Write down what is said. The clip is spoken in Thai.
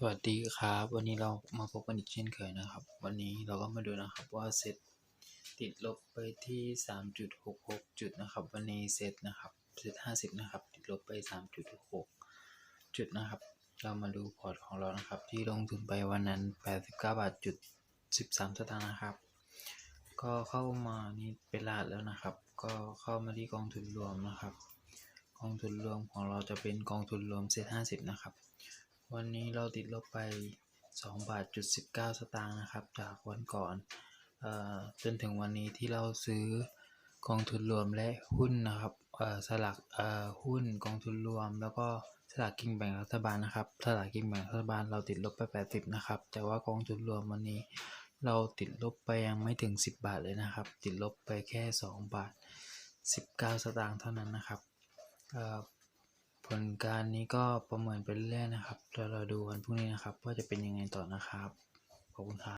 สวัสดีครับ วันนี้เรามาพบกันอีกเช่นเคยนะครับ วันนี้เราก็มาดูนะครับว่าเซตติดลบไปที่ 3.66 จุดนะครับ วันนี้เซตนะครับเซต50 นะครับ ติดลบไป 3.66 จุดนะครับ เรามาดูพอร์ตของเรานะครับ ที่ลงทุนไปวันนั้น 89 บาทจุด 13 สตางค์นะครับ ก็เข้ามานี่เป็นรหัสแล้วนะครับ ก็เข้ามาที่กองทุนรวมนะครับ กองทุนรวมของเราจะเป็นกองทุนรวมเซต50 นะครับ วันนี้เราติดลบไป2บาทจุด19สตางค์นะครับ จากวันก่อนเอ่อจนถึงวันนี้ที่เราซื้อกองทุนรวมและหุ้นนะครับเอ่อสลักเอ่อหุ้นกองทุนรวม แล้วก็สลากกินแบ่งรัฐบาลนะครับสลากกินแบ่งรัฐบาลเราติดลบไป 80 นะครับ แต่ว่ากองทุนรวมวันนี้ เราติดลบไปยังไม่ถึง 10 บาทเลยนะครับ ติดลบไปแค่ 2 บาท 19 สตางค์เท่านั้นนะครับ ลการนี้ก็ประเมินไปเรื่อยๆนะครับเราเราดูวันพรุ่งนี้นะครับ ว่าจะเป็นยังไงต่อนะครับ ขอบคุณครับ